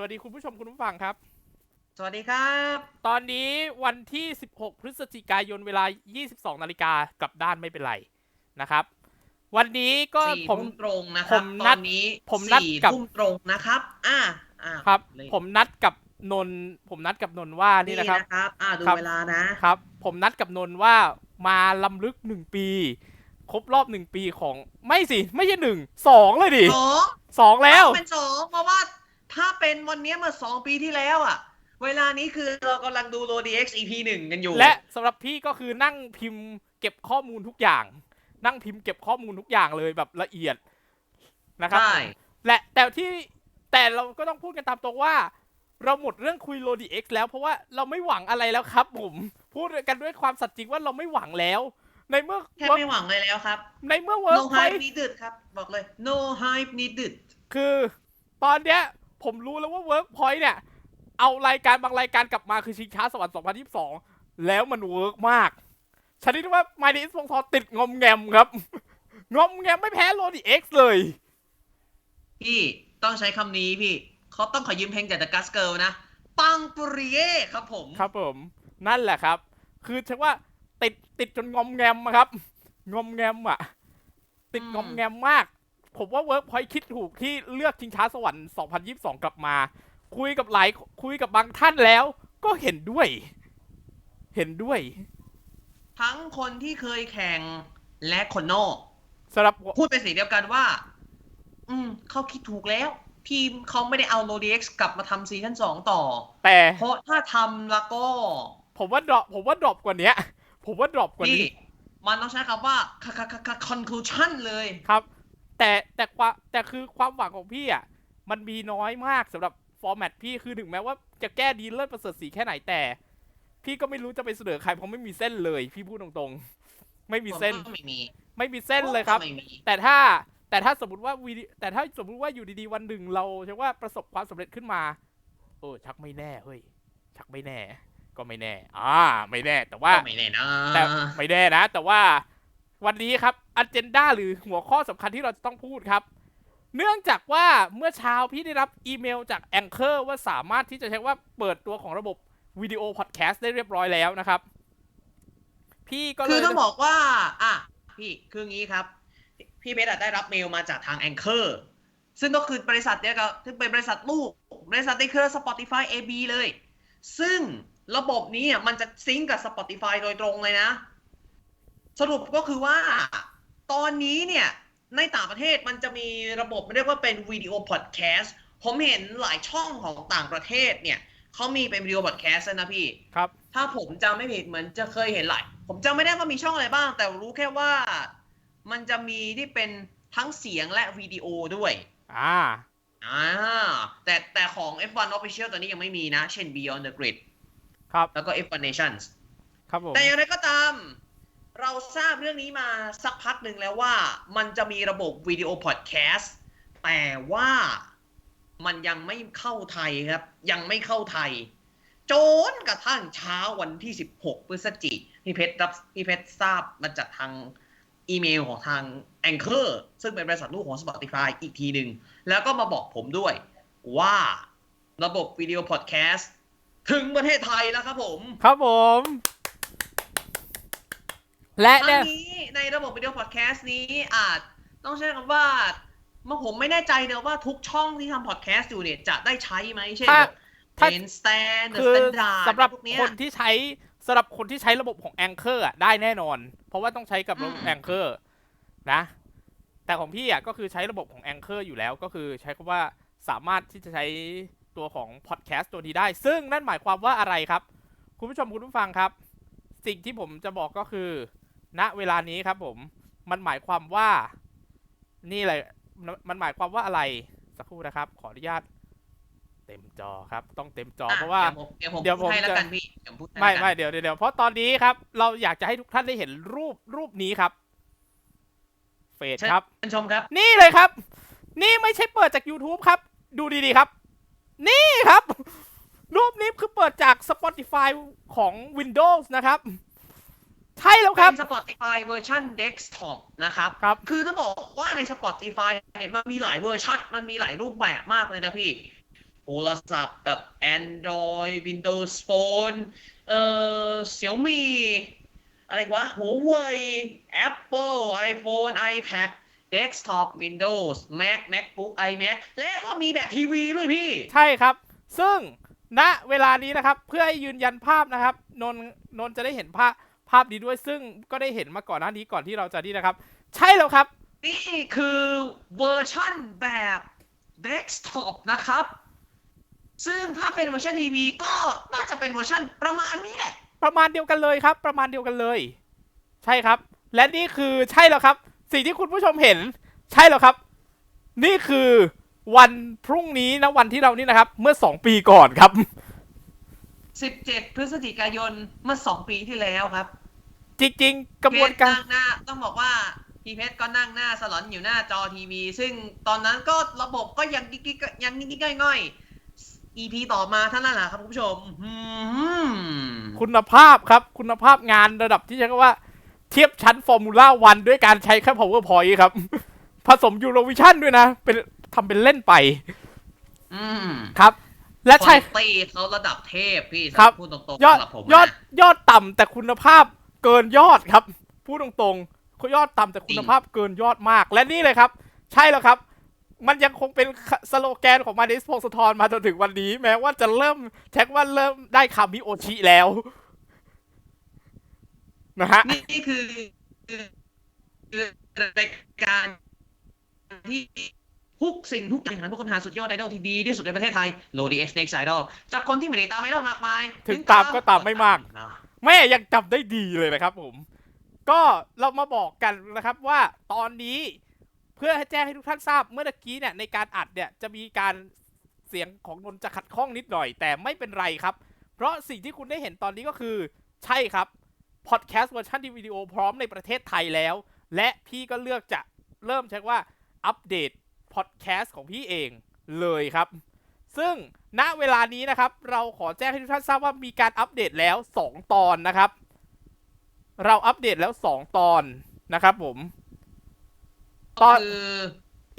สวัสดีคุณผู้ชมคุณผู้ฟังครับ สวัสดีครับ ตอนนี้วันที่ 16 พฤศจิกายนเวลา 22 นาฬิกากลับด้านไม่เป็นไรนะครับ วันนี้ก็สี่ผม ทุ่มตรงนะคผรับมตนัอดนนี้ผมนัดสี่กับ ทุ่มตรงนะครับ อ่าอ่าครับ เลยผมนัดกับนนท์ผมนัดกับนนท์ว่านี่นี่นะครับนะครับ อ่าดูครับ เวลานะครับ ผมนัดกับนนท์ว่ามาลำลึกหนึ่งปี ครบรอบหนึ่งปีของไม่สิ ไม่ใช่หนึ่งสองเลยดิสองสองแล้ว เป็นสองเพราะว่า ถ้าเป็นวันนี้เมื่อสองปีที่แล้วอะ เวลานี้คือเรากำลังดูโรดีเอ็กซ์ EP หนึ่งกันอยู่ และสำหรับพี่ก็คือนั่งพิมพ์เก็บข้อมูลทุกอย่าง นั่งพิมพ์เก็บข้อมูลทุกอย่างเลยแบบละเอียดนะครับใช่และแต่ที่แต่เราก็ต้องพูดกันตามตรงว่า เราหมดเรื่องคุยโลดีเอ็กแล้วเพราะว่าเราไม่หวังอะไรแล้วครับ ผมพูดกันด้วยความสัตย์จริงว่าเราไม่หวังแล้ว ในเมื่อแค่ไม่หวังเลยแล้วครับ ในเมื่อเวิร์ no กพอย hype needed ครับ บอกเลย no hype needed คือตอนเนี้ย ผมรู้แล้วว่าเวิร์กพอยเนี่ย เอารายการบางรายการกลับมาคือชิงช้าสวรรค์ 2022 แล้วมันเวิร์กมากชนิดที่ว่าไมดิสพงทอติดงอมแงมครับ งอมแงมไม่แพ้โลดีเอ็กซ์เลย พี่ต้องใช้คำนี้พี่เขาต้องขอยืมเพลงจาก The Gus Girl นะ ปังปุริเย่ครับผม ครับผม นั่นแหละครับ คือเชื่อว่าติดติดจนงอมแงมอะครับ งอมแงมอะติดอืมงอมแงมมาก ผมว่าเวิร์กพอยคิดถูกที่เลือกชิงช้าสวรรค์ 2022 กลับมา คุยกับหลายคุยกับบางท่านแล้ว ก็เห็นด้วย เห็นด้วย ทั้งคนที่เคยแข่งและคนนอกสำหรับพูดเป็นเสียงเดียวกันว่า อืมเขาคิดถูกแล้วทีมเขาไม่ได้เอาโ o ดีเอ็กซ์กลับมาทำซีซั่นสองต่อ แต่เพราะถ้าทำแล้วก็ ผมว่าดรอปผมว่าดรอปกว่าเนี้ยผมว่าดรอปกว่านี่นี้ มันต้องใช้คำว่า conclusion เลยครับ แต่แต่ความแต่คือความหวังของพี่อะมันมีน้อยมากสำหรับฟอร์แมตพี่คือถึงแม้ว่าจะแก้ดีเลิศประเสริฐสีแค่ไหนแต่ พี่ก็ไม่รู้จะไปเสนอใครเพราะไม่มีเส้นเลย พี่พูดตรงๆ ไม่มีเส้นผมก็ไม่มีไม่มีเส้นเลยครับผมก็ไม่มีแต่ถ้าแต่ถ้าสมมติว่าวีดีแต่ถ้าสมมติว่าอยู่ดีๆวันหนึ่งเราใช่ว่าประสบความสำเร็จขึ้นมาโอ้ชักไม่แน่เฮ้ยชักไม่แน่ ก็ไม่แน่ อ่า ไม่แน่แต่ว่าก็ไม่แน่นะแต่ไม่แน่นะ แต่ว่า วันนี้ครับอันเจนดาหรือหัวข้อสำคัญที่เราจะต้องพูดครับ เนื่องจากว่าเมื่อเช้าพี่ได้รับอีเมลจากแองเกอร์ว่าสามารถที่จะใช้ว่าเปิดตัวของระบบวิดีโอพอดแคสต์ได้เรียบร้อยแล้วนะครับ พี่ก็เลยคือต้องบอกว่า อะ พี่คืองี้ครับ พี่เพชรได้รับเมลมาจากทาง Anchor ซึ่งก็คือบริษัทเนี้ยก็ซึ่งเป็นบริษัทลูก บริษัทในเครือ Spotify AB เลย ซึ่งระบบนี้อะมันจะซิงก์กับ Spotify โดยตรงเลยนะ สรุปก็คือว่าตอนนี้เนี่ยในต่างประเทศมันจะมีระบบเรียกว่าเป็นวิดีโอพอดแคสต์ผมเห็นหลายช่องของต่างประเทศเนี่ยเขามีเป็นวิดีโอพอดแคสต์นะพี่ ครับ ถ้าผมจำไม่ผิดเหมือนจะเคยเห็นหลาย ผมจำไม่ได้ว่ามีช่องอะไรบ้าง แต่รู้แค่ว่ามันจะมีที่เป็นทั้งเสียงและวิดีโอด้วย อ่า อ่า แต่แต่ของ F1 Official ตอนนี้ยังไม่มีนะ เช่น Beyond the Grid ครับ แล้วก็ F1 Nations ครับผม แต่อย่างไรก็ตาม เราทราบเรื่องนี้มาสักพักหนึ่งแล้วว่า มันจะมีระบบวิดีโอพอดแคสต์แต่ว่ามันยังไม่เข้าไทยครับ ยังไม่เข้าไทย จนกระทั่งเช้าวันที่ 16 พฤศจิกพี่เพชรรับพี่เพชรทราบมาจากทางอีเมลของทาง Anchor ซึ่งเป็นบริษัทลูกของ Spotify อีกทีหนึ่งแล้วก็มาบอกผมด้วยว่าระบบวิดีโอพอดแคสต์ถึงประเทศไทยแล้วครับผม ครับผม และทั้เนี่ยงนี้ในระบบวิดีโอพอดแคสต์นี้อาจต้องใช้คำว่าเมื่อผมไม่แน่ใจเนอะว่าทุกช่องที่ทำพอดแคสต์อยู่เนี่ยจะได้ใช้ไหมเช่นถ้าเทถ้านสแตนเดอะคืสอแตนดาร์ดสำหรับพวกเนี้ย คนที่ใช้สำหรับคนที่ใช้ระบบของ Anchor อะได้แน่นอน เพราะว่าต้องใช้กับระบบ อืม Anchor นะ แต่ของพี่อะก็คือใช้ระบบของ Anchor อยู่แล้วก็คือใช้คำว่าสามารถที่จะใช้ตัวของ Podcast ตัวนี้ได้ ซึ่งนั่นหมายความว่าอะไรครับ คุณผู้ชมคุณผู้ฟังครับ สิ่งที่ผมจะบอกก็คือ ณเวลานี้ครับผมมันหมายความว่า นี่เลยมันหมายความว่าอะไรสักครู่นะครับ ขออนุญาต เต็มจอครับ ต้องเต็มจออะเพราะว่าเดี๋ยวผมเดี๋ยวผมพูดให้แล้วจะกันพี่เดี๋ยวผมพูดให้ไม่แล้วกันไม่เดี๋ยวเดี๋ยวเดี๋ยวเพราะตอนนี้ครับ เราอยากจะให้ทุกท่านได้เห็นรูปรูปนี้ครับ เฟซครับเชิญชมครับ นี่เลยครับ นี่ไม่ใช่เปิดจาก YouTube ครับ ดูดีๆครับ นี่ครับ รูปนี้คือเปิดจาก Spotify ของ Windows นะครับ ใช่แล้วครับ เป็น Spotify เวอร์ชัน desktop นะครับ ครับ คือต้องบอกว่าใน Spotify เนี่ยมันมีหลายเวอร์ชันมันมีหลายรูปแบบมากเลยนะพี่ โทรศัพท์แบบ Android Windows Phone เอ่อ Xiaomi อะไรวะ Huawei Apple iPhone iPad Desktop Windows Mac MacBook iMac และก็มีแบบทีวีด้วยพี่ ใช่ครับ ซึ่งณเวลานี้นะครับ เพื่อให้ยืนยันภาพนะครับ นนท์นนท์จะได้เห็นภาพ ภาพนี้ด้วยซึ่งก็ได้เห็นมาก่อนหน้านี้ก่อนที่เราจะนี่นะครับ ใช่แล้วครับ นี่คือเวอร์ชั่นแบบ Desktop นะครับ ซึ่งถ้าเป็นเวอร์ชันทีวีก็น่าจะเป็นเวอร์ชันประมาณนี้แหละประมาณเดียวกันเลยครับ ประมาณเดียวกันเลย ใช่ครับ และนี่คือใช่แล้วครับ สิ่งที่คุณผู้ชมเห็น ใช่แล้วครับ นี่คือวันพรุ่งนี้นะวันที่เรานี่นะครับ เมื่อ 2 ปีก่อนครับ 17 พฤศจิกายนเมื่อ 2 ปีที่แล้วครับจริงๆกระบวนการเพชนั่งหน้าต้องบอกว่าพี่เพชรก็นั่งหน้าสลอนอยู่หน้าจอทีวี ซึ่งตอนนั้นก็ระบบก็ยังกิ๊กๆยังนิดๆง่อยๆ EP ต่อมาเท่านั้นแหละครับคุณผู้ชมอืมคุณภาพครับคุณภาพงานระดับที่ใช้คำว่า เทียบชั้นฟอร์มูล่าวันด้วยการใช้แค่ powerpoint ครับ ผสมยูโรวิชั่นด้วยนะ เป็นทำเป็นเล่นไป อืมครับ และใช่คุณตี้เขาระดับเทพพี่ครับ พูดตรงๆยอดสำหรับผมยอดนะยอดต่ำแต่คุณภาพเกินยอดครับ พูดตรงๆยอดต่ำแต่คุณภาพเกินยอดมาก และนี่เลยครับ ใช่แล้วครับ มันยังคงเป็นสโลแกนของมาดิสพงศธรมาจนถึงวันนี้ แม้ว่าจะเริ่มแช็คว่าเริ่มได้คำมิโอชิแล้ว นะฮะ นี่คือคือรายการที่ ทุกสิ่งทุกอย่างนั้นพวกคำถามสุดยอดไอดอลที่ดีที่สุดในประเทศไทยโลดีเอ็กซ์เน็กซ์ไอดอลจากคนที่ไม่ได้ตามไอดอลมากมายถึงตามก็ตามไม่มากนะแม่ยังจำได้ดีเลยนะครับผม ก็เรามาบอกกันนะครับว่าตอนนี้เพื่อให้แจ้งให้ทุกท่านทราบเมื่อตะกี้เนี่ยในการอัดเนี่ยจะมีการเสียงของนนท์จะขัดข้องนิดหน่อย แต่ไม่เป็นไรครับ เพราะสิ่งที่คุณได้เห็นตอนนี้ก็คือ ใช่ครับพอดแคสต์เวอร์ชันที่วิดีโอพร้อมในประเทศไทยแล้ว และพี่ก็เลือกจะเริ่มใช้ว่าอัปเดต พอดแคสต์ของพี่เองเลยครับ ซึ่งณเวลานี้นะครับ เราขอแจ้งให้ทุกท่านทราบว่ามีการอัปเดตแล้ว 2 ตอนนะครับ เราอัปเดตแล้ว 2 ตอนนะครับผม ตอนคือ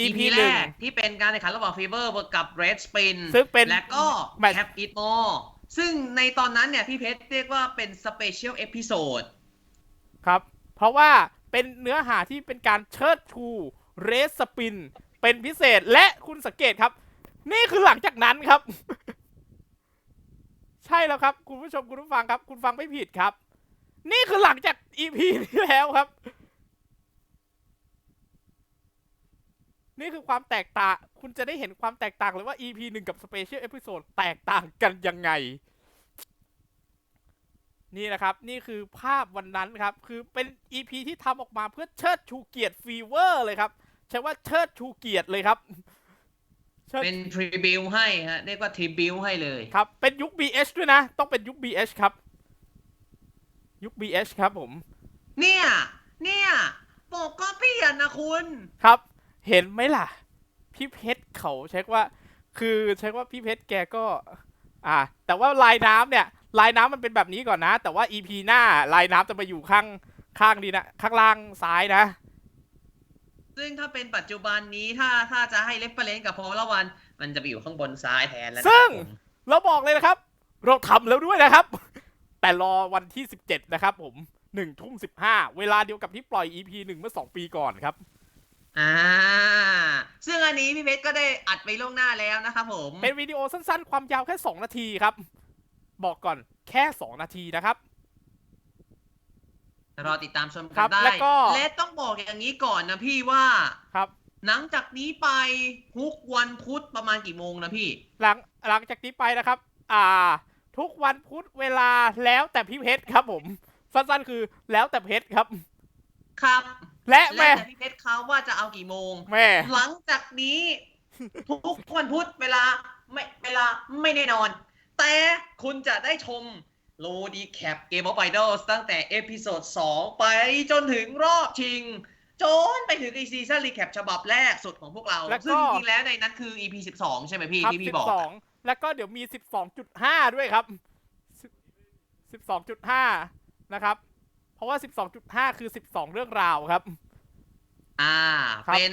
EP EP หแรนึ่ง กที่เป็นการแข่งขันระหว่างฟีเวอร์กับ Red Spin ซึ่งเป็นและก็แมตช์ Cap It More ซึ่งในตอนนั้นเนี่ย พี่เพชรเรียกว่าเป็นสเปเชียลเอพิโซดครับ เพราะว่าเป็นเนื้อหาที่เป็นการเชิดชูเรสสปิน เป็นพิเศษและคุณสังเกตครับ นี่คือหลังจากนั้นครับ ใช่แล้วครับ คุณผู้ชมคุณผู้ฟังครับ คุณฟังไม่ผิดครับ นี่คือหลังจาก EP ที่แล้วครับ นี่คือความแตกต่าง คุณจะได้เห็นความแตกต่างเลยว่า EP หนึ่งกับ Special Episode แตกต่างกันยังไงนี่นะครับ นี่คือภาพวันนั้นครับ คือเป็น EP ที่ทำออกมาเพื่อเชิดชูเกียรติฟีเวอร์เลยครับ ใช้ว่าเชิดชูเกียรติเลยครับเชิดเป็นทริบิวให้ฮะเรียกว่าทริบิวให้เลยครับ เป็นยุค BH ด้วยนะ ต้องเป็นยุค BH ครับ ยุค BH ครับผม เนี่ย เนี่ยปกก็เปลี่ยนนะคุณครับ เห็นไหมล่ะ พี่เพชรเขาใช้ว่า คือใช้ว่าพี่เพชรแกก็ อ่า แต่ว่าลายน้ำเนี่ย ลายน้ำมันเป็นแบบนี้ก่อนนะ แต่ว่า EP หน้าลายน้ำจะมาอยู่ข้างข้างดีนะ ข้างล่างซ้ายนะ ซึ่งถ้าเป็นปัจจุบันนี้ถ้าถ้าจะให้เลฟเฟรนกับพอละวัน มันจะไปอยู่ข้างบนซ้ายแทนแล้วนะซึ่ง ผมเราบอกเลยนะครับ เราทำแล้วด้วยนะครับ แต่รอวันที่ 17 นะครับผมหนึ่งทุ่มสิบห้าเวลาเดียวกับที่ปล่อย EP หนึ่งเมื่อสองปีก่อนครับ อ่า ซึ่งอันนี้พี่เพชรก็ได้อัดไปล่วงหน้าแล้วนะครับผมเป็นวิดีโอสั้นๆ ความยาวแค่ 2 นาทีครับ บอกก่อนแค่ 2 นาทีนะครับ รอติดตามชมครักับนได้ แล้วก็ และต้องบอกอย่างนี้ก่อนนะพี่ว่า ครับ หลังจากนี้ไปทุกวันพุธประมาณกี่โมงนะพี่ หลังหลังจากนี้ไปนะครับ อ่า ทุกวันพุธเวลาแล้วแต่พี่เพชรครับผม สั้นๆคือแล้วแต่เพชรครับ ครับ และและแม่แต่พี่เพชรเขาว่าจะเอากี่โมง แม่ หลังจากนี้ ทุกวันพุธเวลาไม่เวลาไม่แน่นอน แต่คุณจะได้ชม โลดีแคปเกมออฟไอดอลตั้งแต่เอพิโซด2 ไปจนถึงรอบชิง จนไปถึงไอซีซั่นรีแคปฉบับแรกสุดของพวกเรา แล้วก็ ซึ่งจริงๆแล้วในนั้นคือ EP 12 ใช่ไหมพี่ ครับที่พี่บอก 12 แล้วก็เดี๋ยวมี 12.5 ด้วยครับ12.5 นะครับ เพราะว่า 12.5 คือ 12 เรื่องราวครับ อ่า ครับ เป็น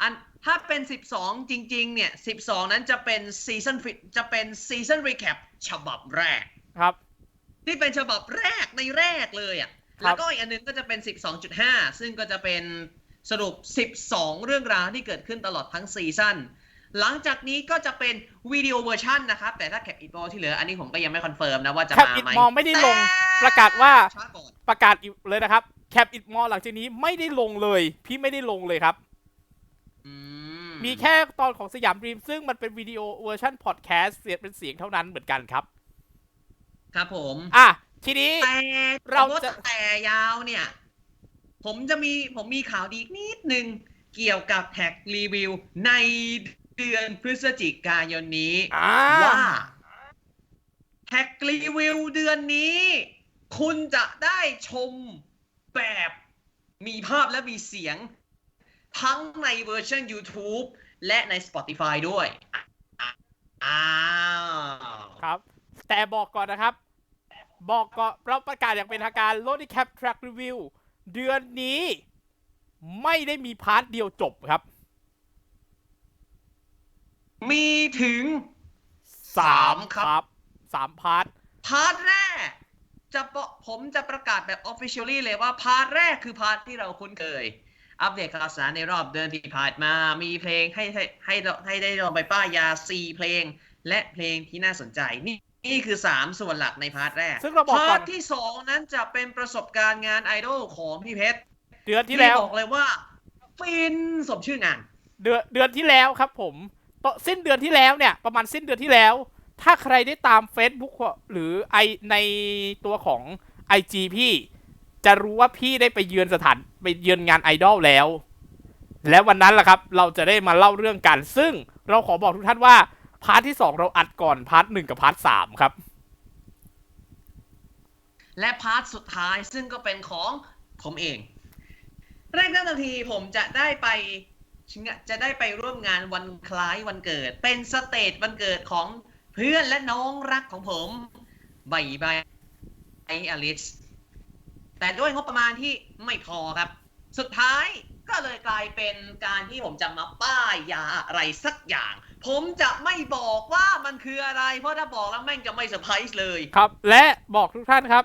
อันถ้าเป็น 12 จริง ๆ เนี่ย 12 นั้นจะเป็นซีซันจะเป็นซีซันรีแคปฉบับแรก ครับ ที่เป็นฉบับแรกในแรกเลยอะครับแล้วก็อีกอันหนึงก็จะเป็น 12.5 ซึ่งก็จะเป็นสรุป 12 เรื่องราวที่เกิดขึ้นตลอดทั้งซีซั่นหลังจากนี้ก็จะเป็นวิดีโอเวอร์ชันนะครับ แต่ถ้าแคปอีกบอที่เหลืออันนี้ผมก็ยังไม่คอนเฟิร์มนะว่าจะแคปมาอิดไหมมอไม่ได้ลงแต่ประกาศว่าช้าก่อนประกาศอีกเลยนะครับแคปอิดมอหลังจากนี้ไม่ได้ลงเลย พี่ไม่ได้ลงเลยครับอืมีแค่ตอนของสยามดรีมซึ่งมันเป็นวิดีโอเวอร์ชันพอดแคสต์เสียงเป็นเสียงเท่านั้นเหมือนกันครับ ครับผมอะทีนี้แต่เราเราจะจะแต่ยาวเนี่ย ผมจะมีผมมีข่าวดีอีกนิดนึงเกี่ยวกับแท็กรีวิวในเดือนพฤศจิกายนนี้อ่าว่าแท็กรีวิวเดือนนี้ คุณจะได้ชมแบบมีภาพและมีเสียง ทั้งในเวอร์ชัน YouTube และใน Spotify ด้วยอ้าวครับ แต่บอกก่อนนะครับ บอกก่อนเราประกาศอย่างเป็นทางการ l o d y Cap Track Review เดือนนี้ไม่ได้มีพาร์ทเดียวจบครับ มีถึงสามครับครับสามพาร์ท พาร์ทแรกจะปะผมจะประกาศแบบ officially เลยว่าพาร์ทแรกคือพาร์ทที่เราคุ้นเคย อัปเดตข่าวสารในรอบเดือนที่ผ่านมา มีเพลงให้ให้ให้ให้ได้ลองไปป้ายยา 4 เพลง และเพลงที่น่าสนใจ นี่ นี่คือ 3 ส่วนหลักในพาร์ทแรกซึ่งเราบอกพาก่อร์นทที่ 2 นั้นจะเป็นประสบการณ์งานไอดอลของพี่เพชรเดือนที่แล้ว บอกเลยว่า ฟินสมชื่องาน เดือนเดือนที่แล้วครับผมตสิ้นเดือนที่แล้วเนี่ย ประมาณสิ้นเดือนที่แล้ว ถ้าใครได้ตาม Facebook หรือไอในตัวของ IG พี่ จะรู้ว่าพี่ได้ไปเยือนสถานไปเยือนงานไอดอลแล้ว และวันนั้นแหละครับ เราจะได้มาเล่าเรื่องกัน ซึ่งเราขอบอกทุกท่านว่า พาร์ทที่2เราอัดก่อนพาร์ทหนึ่งกับพาร์ทสามครับ และพาร์ทสุดท้ายซึ่งก็เป็นของผมเองแรกเริ่มทันทีผมจะได้ไปจะได้ไปร่วมงานวันคล้ายวันเกิด เป็นสเตจวันเกิดของเพื่อนและน้องรักของผมใบใบไออลิสแต่ด้วยงบประมาณที่ไม่พอครับ สุดท้ายก็เลยกลายเป็นการที่ผมจะมาป้ายยาอะไรสักอย่าง ผมจะไม่บอกว่ามันคืออะไร เพราะถ้าบอกแล้วแม่งจะไม่เซอร์ไพรส์เลย ครับ และบอกทุกท่านครับ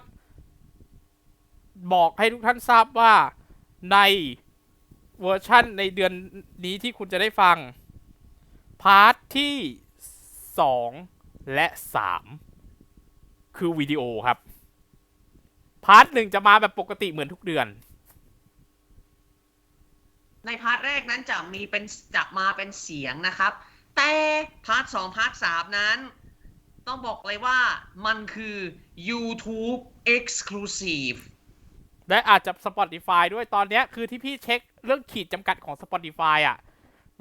บอกให้ทุกท่านทราบว่าในเวอร์ชั่นในเดือนนี้ที่คุณจะได้ฟัง พาร์ทที่ 2 และ 3 คือวิดีโอครับ พาร์ทหนึ่งจะมาแบบปกติเหมือนทุกเดือน ในพาร์ทแรกนั้นจะมีเป็นจะมาเป็นเสียงนะครับ แต่พาร์ทสองพาร์ทสามนั้น ต้องบอกเลยว่ามันคือ YouTube Exclusive และอาจจะ Spotify ด้วยตอนนี้คือที่พี่เช็คเรื่องขีดจำกัดของ Spotify อะ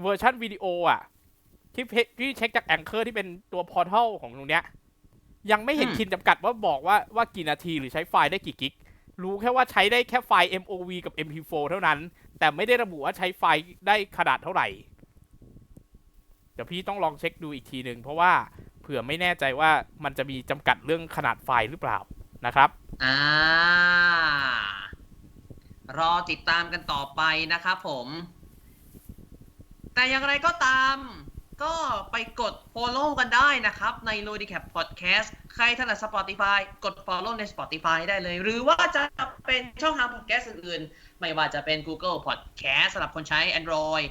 เวอร์ชันวิดีโออะที่พี่เช็คจากแองเกอร์ที่เป็นตัวพอร์ทัลของตรงเนี้ย ยังไม่เห็นขีดจำกัดว่าบอกว่าว่ากี่นาทีหรือใช้ไฟล์ได้กี่กิก รู้แค่ว่าใช้ได้แค่ไฟล์ MOV กับ MP4 เท่านั้น แต่ไม่ได้ระบุว่าใช้ไฟล์ได้ขนาดเท่าไหร่ เดี๋ยวพี่ต้องลองเช็คดูอีกทีหนึ่งเพราะว่าเผื่อไม่แน่ใจว่ามันจะมีจำกัดเรื่องขนาดไฟล์หรือเปล่านะครับ อ่า รอติดตามกันต่อไปนะครับผม แต่อย่างไรก็ตาม ก็ไปกด follow กันได้นะครับ ใน l o d i c a p Podcast ใครถนัด Spotify กด follow ใน Spotify ได้เลย หรือว่าจะเป็นช่องทาง podcast อื่นๆ ไม่ว่าจะเป็น Google Podcast สำหรับคนใช้ Android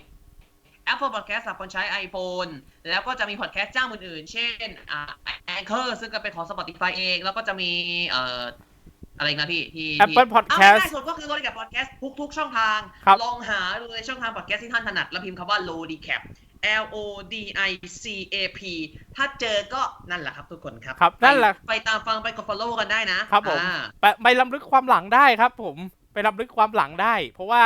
Apple Podcast สำหรับคนใช้ iPhone แล้วก็จะมี podcast เจ้าอื่นๆ เช่นอ่า Anchor ซึ่งก็เป็นของ Spotify เอง แล้วก็จะมีเอ่ออะไรอีกนะพี่ที่ที่ Apple เอา Podcast ง่ายๆสุดก็คือ Lodi Cap Podcast ทุกๆ ช่องทาง ครับ ลองหาดูในช่องทาง podcast ที่ท่านถนัด แล้วพิมพ์คำว่า Lodi Cap L O D I C A P ถ้าเจอก็นั่นแหละครับทุกคนครับครับนั่นแหละไปไปตามฟังไปกด follow กันได้นะครับผม อ่า ไปไปลำลึกความหลังได้ครับผมไปลำลึกความหลังได้ เพราะว่า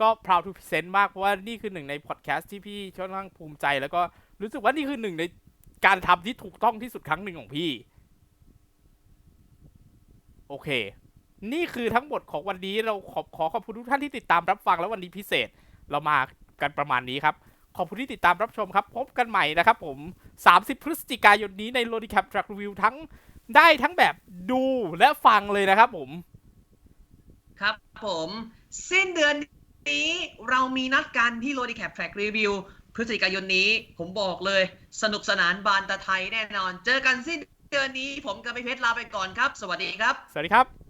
ก็ proud to present มาก เพราะว่านี่คือหนึ่งในพอดแคสต์ที่พี่ค่อนข้างภูมิใจ แล้วก็รู้สึกว่านี่คือหนึ่งในการทำที่ถูกต้องที่สุดครั้งหนึ่งของพี่ โอเค นี่คือทั้งหมดของวันนี้เราขอขอขอบคุณทุกท่านที่ติดตามรับฟังแล้ววันนี้พิเศษเรามากันประมาณนี้ครับ ขอบคุณที่ติดตามรับชมครับ พบกันใหม่นะครับผม 30 พฤศจิกายนนี้ใน l o d i c a p Track Review ทั้งได้ทั้งแบบดูและฟังเลยนะครับผม ครับผม สิ้นเดือน นี้เรามีนัดกันที่โรดีแคปแทร็กรีวิวพฤศจิกายนนี้ผมบอกเลย สนุกสนานบานตะไทยแน่นอน เจอกันสิ้นเดือนนี้ผมกับพี่เพชรลาไปก่อนครับ สวัสดีครับ สวัสดีครับ